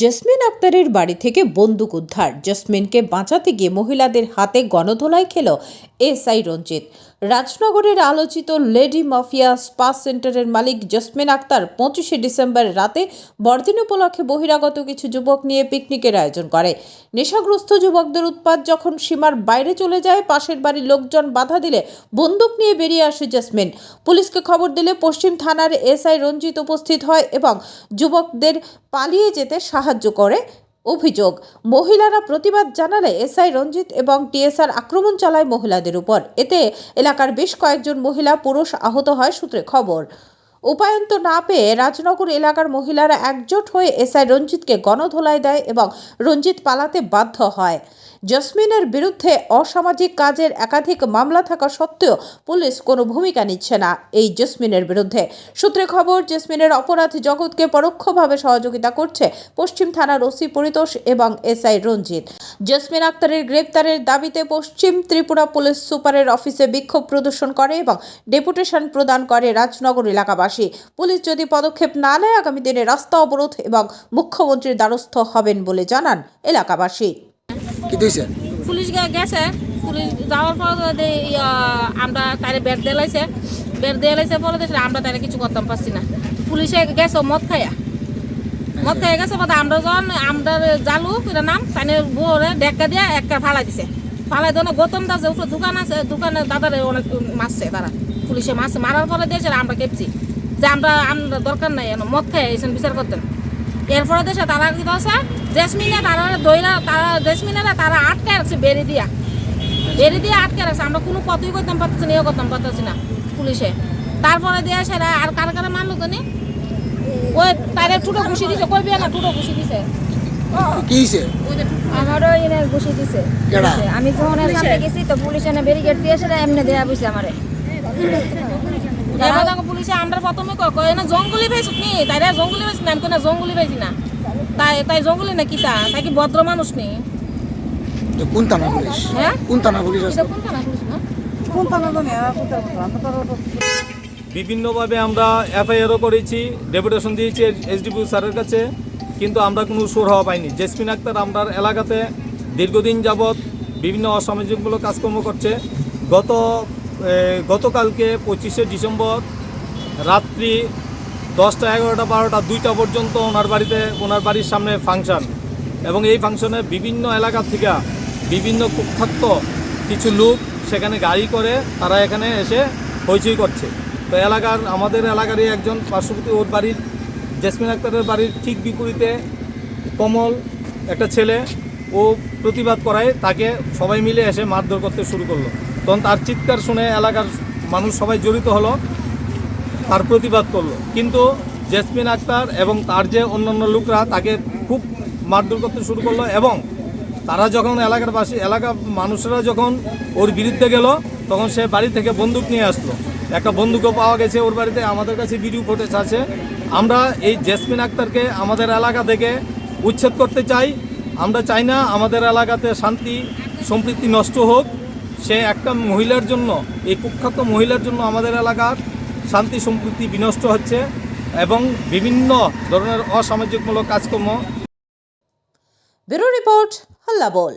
Jasmine আক্তারের বাড়ি থেকে বন্দুক উদ্ধার। জেসমিনকে বাঁচাতে গিয়ে মহিলাদের হাতে গণধোলাই খেল এসআই রঞ্জিত। রাজনগরের আলোচিত লেডি মাফিয়া স্পা সেন্টারের মালিক জেসমিন আক্তার পঁচিশে ডিসেম্বর রাতে বড়দিন উপলক্ষে বহিরাগত কিছু যুবক নিয়ে পিকনিকের আয়োজন করে। নেশাগ্রস্ত যুবকদের উৎপাত যখন সীমার বাইরে চলে যায়, পাশের বাড়ির লোকজন বাধা দিলে বন্দুক নিয়ে বেরিয়ে আসে জেসমিন। পুলিশকে খবর দিলে পশ্চিম থানার এসআই রঞ্জিত উপস্থিত হয় এবং যুবকদের পালিয়ে যেতে সাহায্য করে। অভিযোগ, মহিলারা প্রতিবাদ জানালে এসআই রঞ্জিত এবং টিএসআর আক্রমণ চালায় মহিলাদের উপর। এতে এলাকার বেশ কয়েকজন মহিলা পুরুষ আহত হয় সূত্রে খবর। উপায়ন্ত না পেয়ে রাজনগর এলাকার মহিলারা একজোট হয়ে এসআই রঞ্জিতকে গণধোলাই দেয় এবং রঞ্জিত পালাতে বাধ্য হয়। জসমিনের বিরুদ্ধে অসামাজিক কাজের একাধিক মামলা থাকা সত্ত্বেও পুলিশ কোনো ভূমিকা নিচ্ছে না এই জসমিনের বিরুদ্ধে। সূত্রে খবর, জেসমিনের অপরাধ জগৎকে পরোক্ষভাবে সহযোগিতা করছে পশ্চিম থানার ওসি পরিতোষ এবং এসআই রঞ্জিত। জসমিন আক্তারের গ্রেপ্তারের দাবিতে পশ্চিম ত্রিপুরা পুলিশ সুপারের অফিসে বিক্ষোভ প্রদর্শন করে এবং ডেপুটেশন প্রদান করে রাজনগর এলাকাবাসী। পুলিশ যদি পদক্ষেপ না নেয় আগামী দিনে রাস্তা অবরোধ এবং মুখ্যমন্ত্রীর দ্বারস্থ হবেন বলে জানান এলাকাবাসী। পুলিশ গেছে। পুলিশ যাওয়ার পর আমরা তারে বের দিলাইছে বের দিলাইছে পরে দেখছি আমরা তারে কিছু করতাম পারছি না। পুলিশে গেছে মদ খাইয়া মদ খাইয়া গেছে পরে আমরা যখন আমরা জালু এটা নাম তানে বউরে ডেক্কা দিয়ে একটা ফালাই দিছে। ফালাই দেওয়া গৌতম দাস উপরে দোকান আছে দোকানে দাদারে অনেক মারছে তারা। পুলিশে মারছে। মারার পরে দিয়েছে আমরা কেপছি। যে আমরা আমরা দরকার নাই মদ খেয়ে এসেন বিচার করতেন এরপরে দেশে তারা কি আছে জেসমিনে তারা দইরা তারা জেসমিনেরা তারা আটকে রাখছে বেরি দিয়া। বেরি দিয়ে আটকে রাখছে। আমরা কোনো কতই করতাম পারতেছি না ইয়ে করতাম পারতেছি না পুলিশে। তারপরে দিয়ে সেরা আর কার কারা মারলো তো ওই তারে টুটো ঘুষি দিছে। কই বিয়া না টুটো ঘুষি দিছে? আমারও এনে দিছে। আমি যখন সামনে গেছি তো পুলিশ এনে ব্যারিকেড দিয়েছে এমনি দেয়া বুঝছে আমারে। এবার দেখো পুলিশে আমরা প্রথমে কয় কয় না জঙ্গলি নি। তাইরা জঙ্গলি ভাইছ না আমি কই না জঙ্গলি ভাইছি না। তাই তাই জঙ্গলি না কিতা তাই কি ভদ্র মানুষ নি? তো কোন থানা পুলিশ? হ্যাঁ? কোন থানা পুলিশ এটা কোন থানা পুলিশ না? বিভিন্নভাবে আমরা এফআইআরও করেছি ডেপুটেশন দিয়েছি এসডিপিউ স্যারের কাছে কিন্তু আমরা কোনো সুর হওয়া পাইনি। জেসমিন আক্তার আমরা এলাকাতে দীর্ঘদিন যাবৎ বিভিন্ন অসামাজিকমূলক কাজকর্ম করছে। গত গতকালকে পঁচিশে ডিসেম্বর রাত্রি দশটা এগারোটা বারোটা দুইটা পর্যন্ত ওনার বাড়িতে, ওনার বাড়ির সামনে ফাংশন। এবং এই ফাংশনে বিভিন্ন এলাকা থেকে বিভিন্ন কুখ্যাত কিছু লোক সেখানে গাড়ি করে, তারা এখানে এসে হইচই করছে। তো এলাকার, আমাদের এলাকারই একজন পার্শ্ববর্তী ওর বাড়ির, জেসমিন আক্তারের বাড়ির ঠিক বিপরীতে কমল একটা ছেলে, ও প্রতিবাদ করায় তাকে সবাই মিলে এসে মারধর করতে শুরু করল। তখন তার চিৎকার শুনে এলাকার মানুষ সবাই জড়িত হলো, তার প্রতিবাদ করল। কিন্তু জেসমিন আক্তার এবং তার যে অন্যান্য লোকরা তাকে খুব মারধর করতে শুরু করল এবং তারা যখন এলাকার বাসী এলাকার মানুষরা যখন ওর বিরুদ্ধে গেল, তখন সে বাড়ি থেকে বন্দুক নিয়ে আসলো। একটা বন্দুকও পাওয়া গেছে ওর বাড়িতে, আমাদের কাছে ভিডিও ফুটেজ আছে। আমরা এই জেসমিন আক্তারকে আমাদের এলাকা থেকে উচ্ছেদ করতে চাই। আমরা চাই না আমাদের এলাকাতে শান্তি, সম্প্রীতি নষ্ট হোক। সে একটা মহিলার জন্য, এই কুখ্যাত মহিলার জন্য আমাদের এলাকার শান্তি সম্প্রীতি বিনষ্ট হচ্ছে এবং বিভিন্ন ধরনের অসামাজিকমূলক কাজকর্ম ব্যুরো রিপোর্ট হাল্লা বল।